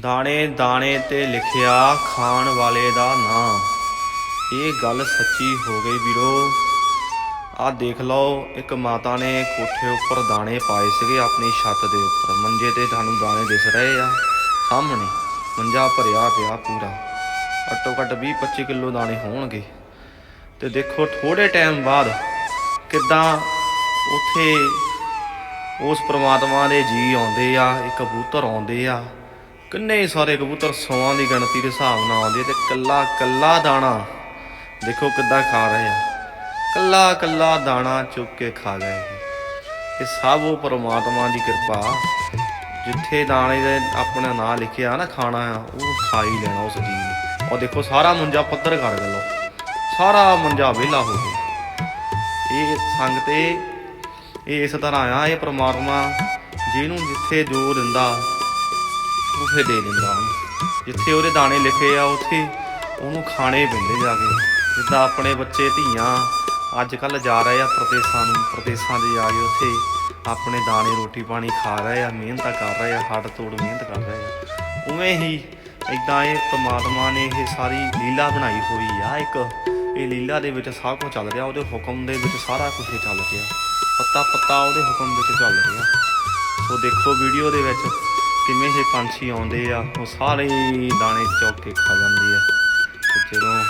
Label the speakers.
Speaker 1: ਦਾਣੇ ਦਾਣੇ ਤੇ ਲਿਖਿਆ ਖਾਣ ਵਾਲੇ ਦਾ ਨਾਂ। ਇਹ ਗੱਲ ਸੱਚੀ ਹੋ ਗਈ ਵੀਰੋ। ਆਹ ਦੇਖ ਲਓ, ਇੱਕ ਮਾਤਾ ਨੇ ਕੋਠੇ ਉੱਪਰ ਦਾਣੇ ਪਾਏ ਸੀਗੇ ਆਪਣੀ ਛੱਤ ਦੇ ਉੱਪਰ। ਮੰਜੇ ਤੇ ਤੁਹਾਨੂੰ ਦਾਣੇ ਦਿਸ ਰਹੇ ਆ। ਸਾਹਮਣੇ ਮੰਜਾ ਭਰਿਆ ਪਿਆ ਪੂਰਾ। ਘੱਟੋ ਘੱਟ 20 25 ਕਿਲੋ ਦਾਣੇ ਹੋਣਗੇ। ਤੇ ਦੇਖੋ ਥੋੜੇ ਟਾਈਮ ਬਾਅਦ ਕਿੱਦਾਂ ਉੱਥੇ ਉਸ ਪ੍ਰਮਾਤਮਾ ਦੇ ਜੀ ਆਉਂਦੇ ਆ ਇਹ ਕਬੂਤਰ ਆਉਂਦੇ ਆ। ਕਿੰਨੇ ਸਾਰੇ ਕਬੂਤਰ ਸੌਆਂ ਦੀ ਗਿਣਤੀ ਦੇ ਹਿਸਾਬ ਨਾਲ ਆਉਂਦੇ ਤੇ ਕੱਲਾ ਕੱਲਾ ਦਾਣਾ ਦੇਖੋ ਕਿੱਦਾਂ ਖਾ ਰਹੇ ਆ। ਕੱਲਾ ਕੱਲਾ ਦਾਣਾ ਚੁੱਕ ਕੇ ਖਾ ਗਏ ਇਹ। ਸਭ ਉਹ ਪਰਮਾਤਮਾ ਦੀ ਕਿਰਪਾ। ਜਿੱਥੇ ਦਾਣੇ ਦੇ ਆਪਣਾ ਨਾਂ ਲਿਖਿਆ ਨਾ ਖਾਣਾ ਆ, ਉਹ ਖਾ ਹੀ ਲੈਣਾ ਉਸ ਜੀਵ ਨੇ। ਉਹ ਦੇਖੋ ਸਾਰਾ ਮੁੰਜਾ ਪੱਧਰ ਕਰ ਗਲੋ ਸਾਰਾ ਮੁੰਜਾ ਵਿਹਲਾ ਹੋ ਗਿਆ। ਇਹ ਸੰਗ ਤੇ ਇਹ ਇਸ ਤਰ੍ਹਾਂ ਆ, ਇਹ ਪਰਮਾਤਮਾ ਜਿਹਨੂੰ ਜਿੱਥੇ ਜੋ ਦਿੰਦਾ ਉੱਥੇ ਦੇ ਦਿੰਦਾ ਉਹਨੂੰ। ਜਿੱਥੇ ਉਹਦੇ ਦਾਣੇ ਲਿਖੇ ਆ, ਉੱਥੇ ਉਹਨੂੰ ਖਾਣੇ ਪੈਂਦੇ ਜਾ ਕੇ। ਜਿੱਦਾਂ ਆਪਣੇ ਬੱਚੇ, ਧੀਆਂ ਅੱਜ ਕੱਲ ਜਾ ਰਹੇ ਆ ਪ੍ਰਦੇਸ਼ਾਂ ਨੂੰ, ਪ੍ਰਦੇਸ਼ਾਂ 'ਚ ਜਾ ਕੇ ਉੱਥੇ ਆਪਣੇ ਦਾਣੇ, ਰੋਟੀ ਪਾਣੀ ਖਾ ਰਹੇ ਆ, ਮਿਹਨਤਾਂ ਕਰ ਰਹੇ ਆ, ਹੱਡ ਤੋੜ ਮਿਹਨਤ ਕਰ ਰਹੇ ਆ। ਉਵੇਂ ਹੀ ਇਦਾਂ ਇਹ ਪਰਮਾਤਮਾ ਨੇ ਇਹ ਸਾਰੀ ਲੀਲਾ ਬਣਾਈ ਹੋਈ ਆ। ਇੱਕ ਇਹ ਲੀਲਾ ਦੇ ਵਿੱਚ ਸਭ ਕੁਝ ਚੱਲ ਰਿਹਾ, ਉਹਦੇ ਹੁਕਮ ਦੇ ਵਿੱਚ ਸਾਰਾ ਕੁਝ ਚੱਲ ਰਿਹਾ। ਪੱਤਾ ਪੱਤਾ ਉਹਦੇ ਹੁਕਮ ਵਿੱਚ ਚੱਲ ਰਿਹਾ। ਸੋ ਦੇਖੋ ਵੀਡੀਓ ਦੇ ਵਿੱਚ ਕਿਵੇਂ ਇਹ ਪੰਛੀ ਆਉਂਦੇ ਆ, ਉਹ ਸਾਰੇ ਹੀ ਦਾਣੇ ਚੁੱਕ ਕੇ ਖਾ ਜਾਂਦੇ ਆ। ਤੇ ਜਦੋਂ